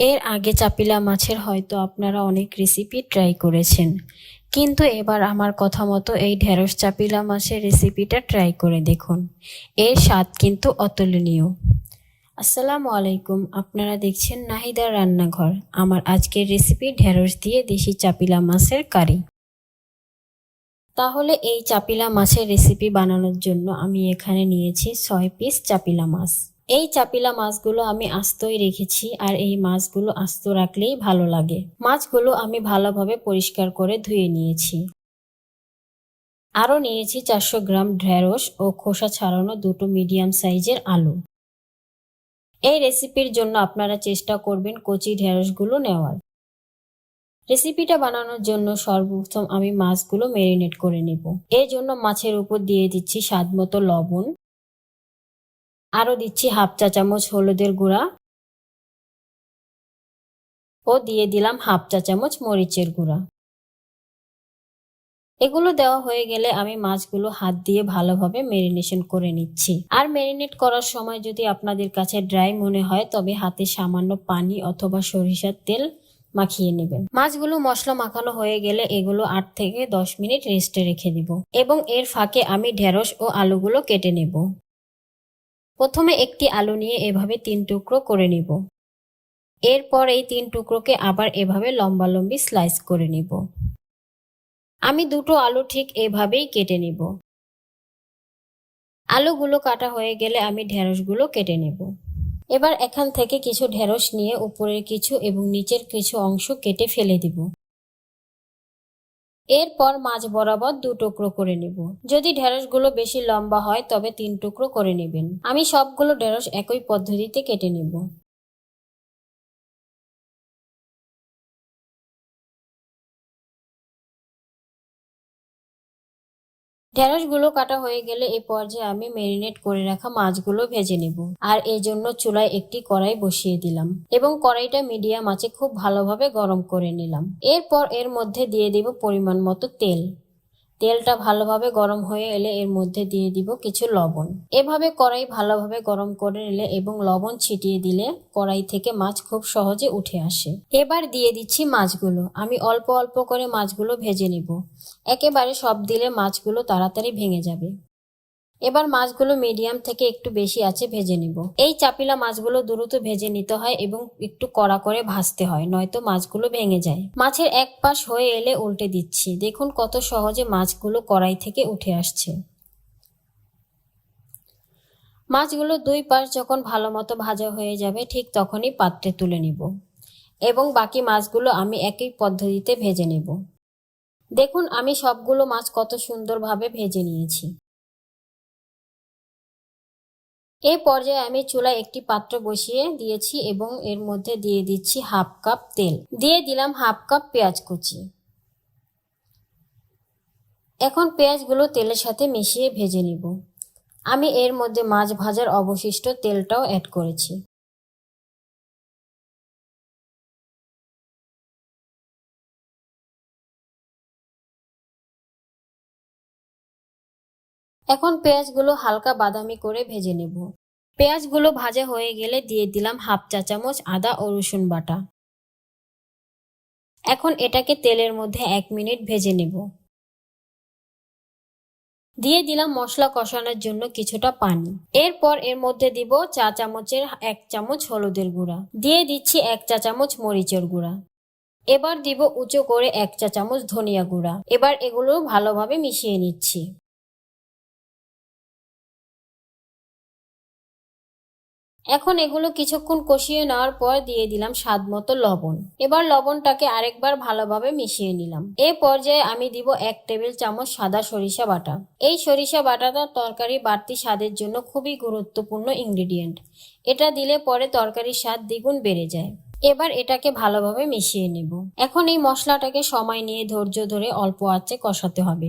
এর আগে চাপিলা মাছের হয়তো আপনারা অনেক রেসিপি ট্রাই করেছেন। কিন্তু এবার আমার কথা মতো এই ঢেঁড়স চাপিলা মাছের রেসিপিটা ট্রাই করে দেখুন। এর স্বাদ কিন্তু অতুলনীয়। আসসালামু আলাইকুম, আপনারা দেখছেন নাহিদার রান্নাঘর। আমার আজকের রেসিপি ঢেঁড়স দিয়ে দেশি চাপিলা মাছের কারি। তাহলে এই চাপিলা মাছের রেসিপি বানানোর জন্য আমি এখানে নিয়েছি ছয় পিস চাপিলা মাছ। এই চাপিলা মাছগুলো আমি আস্তই রেখেছি আর এই মাছগুলো আস্ত রাখলেই ভালো লাগে। মাছগুলো আমি ভালোভাবে পরিষ্কার করে ধুয়ে নিয়েছি। আরও নিয়েছি চারশো গ্রাম ঢ্যাঁড়স ও খোসা ছাড়ানো দুটো মিডিয়াম সাইজের আলু। এই রেসিপির জন্য আপনারা চেষ্টা করবেন কচি ঢেঁড়সগুলো নেওয়ার। রেসিপিটা বানানোর জন্য সর্বপ্রথম আমি মাছগুলো মেরিনেট করে নেব। এর জন্য মাছের উপর দিয়ে দিচ্ছি স্বাদ মতো লবণ। আরও দিচ্ছি হাফ চা চামচ হলুদের গুঁড়া। ও দিয়ে দিলাম হাফ চা চামচ মরিচের গুঁড়া। এগুলো দেওয়া হয়ে গেলে আমি মাছগুলো হাত দিয়ে ভালোভাবে মেরিনেশন করে নিচ্ছি। আর মেরিনেট করার সময় যদি আপনাদের কাছে ড্রাই মনে হয়, তবে হাতে সামান্য পানি অথবা সরিষার তেল মাখিয়ে নেবেন। মাছগুলো মশলা মাখানো হয়ে গেলে এগুলো আট থেকে দশ মিনিট রেস্টে রেখে দিব। এবং এর ফাঁকে আমি ঢেঁড়স ও আলুগুলো কেটে নেব। প্রথমে একটি আলু নিয়ে এভাবে তিন টুকরো করে নিব। এরপর এই তিন টুকরোকে আবার এভাবে লম্বা লম্বি স্লাইস করে নিব। আমি দুটো আলু ঠিক এভাবেই কেটে নিব। আলুগুলো কাটা হয়ে গেলে আমি ঢেঁড়সগুলো কেটে নেব। এবার এখান থেকে কিছু ঢেঁড়স নিয়ে উপরের কিছু এবং নিচের কিছু অংশ কেটে ফেলে দিব। এরপর মাছ বরাবর দু টুকরো করে নিব। যদি ঢেঁড়সগুলো বেশি লম্বা হয়, তবে তিন টুকরো করে নেবেন। আমি সবগুলো ঢেঁড়স একই পদ্ধতিতে কেটে নেব। ঢেঁড়সগুলো কাটা হয়ে গেলে এ পর্যায়ে আমি মেরিনেট করে রাখা মাছগুলো ভেজে নেব। আর এই জন্য চুলায় একটি কড়াই বসিয়ে দিলাম এবং কড়াইটা মিডিয়াম আঁচে খুব ভালোভাবে গরম করে নিলাম। এরপর এর মধ্যে দিয়ে দিব পরিমাণ মতো তেল। তেলটা ভালোভাবে গরম হয়ে এলে এর মধ্যে দিয়ে দিব কিছু লবণ। এভাবে কড়াই ভালোভাবে গরম করে নিলে এবং লবণ ছিটিয়ে দিলে কড়াই থেকে মাছ খুব সহজে উঠে আসে। এবার দিয়ে দিচ্ছি মাছগুলো। আমি অল্প অল্প করে মাছগুলো ভেজে নিব। একেবারে সব দিলে মাছগুলো তাড়াতাড়ি ভেঙে যাবে। এবার মাছগুলো মিডিয়াম থেকে একটু বেশি আছে ভেজে নিব। এই চাপিলা মাছগুলো দ্রুত ভেজে নিতে হয় এবং একটু কড়া করে ভাজতে হয়, নয়তো মাছগুলো ভেঙে যায়। মাছের এক পাশ হয়ে এলে উল্টে দিচ্ছি। দেখুন কত সহজে মাছগুলো কড়াই থেকে উঠে আসছে। মাছগুলো দুই পাশ যখন ভালো মতো ভাজা হয়ে যাবে, ঠিক তখনই পাত্রে তুলে নিব এবং বাকি মাছগুলো আমি একই পদ্ধতিতে ভেজে নেব। দেখুন আমি সবগুলো মাছ কত সুন্দরভাবে ভেজে নিয়েছি। এই পর্যায়ে আমি চুলায় একটি পাত্র বসিয়ে দিয়েছি এবং এর মধ্যে দিয়ে দিচ্ছি হাফ কাপ তেল। দিয়ে দিলাম হাফ কাপ পেঁয়াজ কুচি। এখন পেঁয়াজগুলো তেলের সাথে মিশিয়ে ভেজে নিব। আমি এর মধ্যে মাছ ভাজার অবশিষ্ট তেলটাও অ্যাড করেছি। এখন পেঁয়াজগুলো হালকা বাদামি করে ভেজে নেব। পেঁয়াজগুলো ভাজা হয়ে গেলে দিয়ে দিলাম হাফ চা চামচ আদা ও রসুন বাটা। এখন এটাকে তেলের মধ্যে এক মিনিট ভেজে নেব। দিয়ে দিলাম মশলা কষানোর জন্য কিছুটা পানি। এরপর এর মধ্যে দিব চা চামচের এক চামচ হলুদের গুঁড়া। দিয়ে দিচ্ছি এক চা চামচ মরিচের গুঁড়া। এবার দিব উঁচু করে এক চা চামচ ধনিয়া গুঁড়া। এবার এগুলো ভালোভাবে মিশিয়ে নিচ্ছি। এখন এগুলো কিছুক্ষণ কষিয়ে নেওয়ার পর দিয়ে দিলাম স্বাদ মতো লবণ। এবার লবণটাকে আরেকবার ভালোভাবে মিশিয়ে নিলাম। এ পর্যায়ে আমি দিব এক টেবিল চামচ সাদা সরিষা বাটা। এই সরিষা বাটাটা তরকারি বাড়তি স্বাদের জন্য খুবই গুরুত্বপূর্ণ ইনগ্রেডিয়েন্ট। এটা দিলে পরে তরকারির স্বাদ দ্বিগুণ বেড়ে যায়। এবার এটাকে ভালোভাবে মিশিয়ে নেব। এখন এই মশলাটাকে সময় নিয়ে ধৈর্য ধরে অল্প আঁচে কষাতে হবে।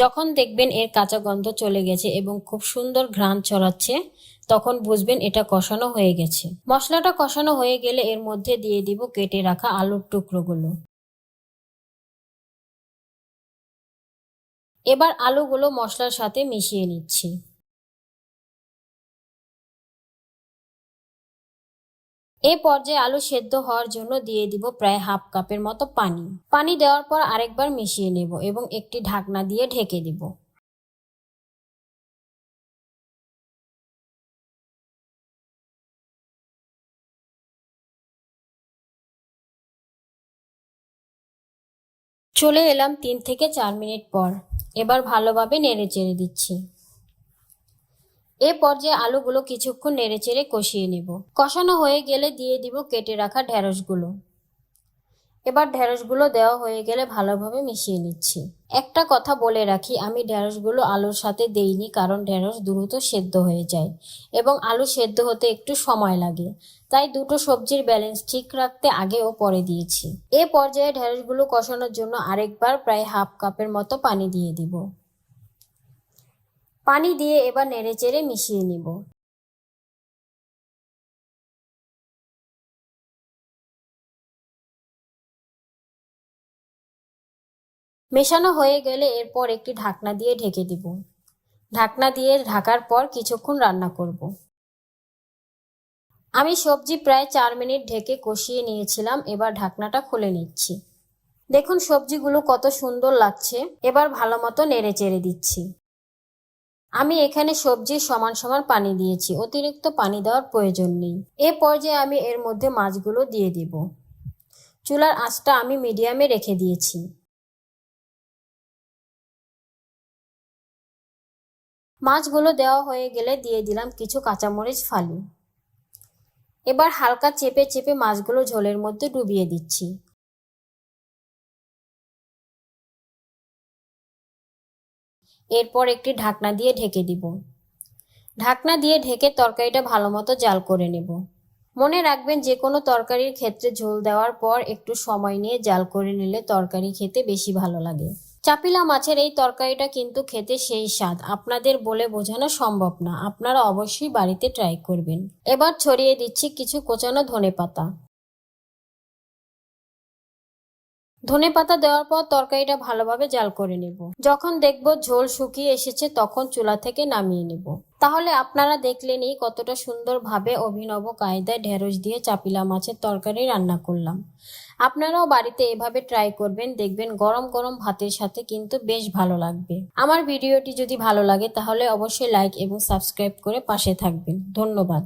যখন দেখবেন এর কাঁচা গন্ধ চলে গেছে এবং খুব সুন্দর ঘ্রাণ ছড়াচ্ছে, তখন বুঝবেন এটা কষানো হয়ে গেছে। মশলাটা কষানো হয়ে গেলে এর মধ্যে দিয়ে দিব কেটে রাখা আলুর টুকরোগুলো। এবার আলুগুলো মশলার সাথে মিশিয়ে নিচ্ছি। এই পর্যায়ে আলু সেদ্ধ হওয়ার জন্য দিয়ে দিব প্রায় হাফ কাপের মতো পানি। পানি দেওয়ার পর আরেকবার মিশিয়ে নেব এবং একটি ঢাকনা দিয়ে ঢেকে দিব। চলে এলাম তিন থেকে চার মিনিট পর। এবার ভালোভাবে নেড়ে চেড়ে দিচ্ছি। এ পর্যায়ে আলুগুলো কিছুক্ষণ নেড়ে চেড়ে কষিয়ে নেব। কষানো হয়ে গেলে দিয়ে দিব কেটে রাখা ঢেঁড়সগুলো। এবার ঢেঁড়সগুলো দেওয়া হয়ে গেলে ভালোভাবে মিশিয়ে নিচ্ছি। একটা কথা বলে রাখি, আমি ঢেঁড়সগুলো আলুর সাথে দেইনি কারণ ঢেঁড়স দ্রুত সেদ্ধ হয়ে যায় এবং আলু সেদ্ধ হতে একটু সময় লাগে। তাই দুটো সবজির ব্যালেন্স ঠিক রাখতে আগে ও পরে দিয়েছি। এ পর্যায়ে ঢেঁড়সগুলো কষানোর জন্য আরেকবার প্রায় হাফ কাপের মতো পানি দিয়ে দিব। পানি দিয়ে এবার নেড়েচেড়ে মিশিয়ে নিব। মেশানো হয়ে গেলে এরপর একটি ঢাকনা দিয়ে ঢেকে দিব। ঢাকনা দিয়ে ঢাকার পর কিছুক্ষণ রান্না করব। আমি সবজি প্রায় চার মিনিট ঢেকে কষিয়ে নিয়েছিলাম, এবার ঢাকনাটা খুলে নিচ্ছি। দেখুন সবজিগুলো কত সুন্দর লাগছে। এবার ভালো মতো নেড়ে চেড়ে দিচ্ছি। আমি এখানে সবজির সমান সমান পানি দিয়েছি, অতিরিক্ত পানি দেওয়ার প্রয়োজন নেই। এ পর্যায়ে আমি এর মধ্যে মাছগুলো দিয়ে দিব। চুলার আঁচটা আমি মিডিয়ামে রেখে দিয়েছি। মাছগুলো দেওয়া হয়ে গেলে দিয়ে দিলাম কিছু কাঁচামরিচ ফালি। এবার হালকা চেপে চেপে মাছগুলো ঝোলের মধ্যে ডুবিয়ে দিচ্ছি। এরপর একটি ঢাকনা দিয়ে ঢেকে দিব। ঢাকনা দিয়ে ঢেকে তরকারিটা ভালো মতো জাল করে নেব। মনে রাখবেন যে কোনো তরকারির ক্ষেত্রে ঝোল দেওয়ার পর একটু সময় নিয়ে জাল করে নিলে তরকারি খেতে বেশি ভালো লাগে। চাপিলা মাছের এই তরকারিটা কিন্তু খেতে সেই স্বাদ, আপনাদের বলে বোঝানো সম্ভব না। আপনারা অবশ্যই বাড়িতে ট্রাই করবেন। এবার ছড়িয়ে দিচ্ছি কিছু কোচানো ধনে পাতা ধনে পাতা দেওয়ার পর তরকারিটা ভালোভাবে জাল করে নেব। যখন দেখব ঝোল শুকিয়ে এসেছে, তখন চুলা থেকে নামিয়ে নেব। তাহলে আপনারা দেখলেনই কতটা সুন্দরভাবে অভিনব কায়দায় ঢেঁড়স দিয়ে চাপিলা মাছের তরকারি রান্না করলাম। আপনারাও বাড়িতে এভাবে ট্রাই করবেন, দেখবেন গরম গরম ভাতের সাথে কিন্তু বেশ ভালো লাগবে। আমার ভিডিওটি যদি ভালো লাগে, তাহলে অবশ্যই লাইক এবং সাবস্ক্রাইব করে পাশে থাকবেন। ধন্যবাদ।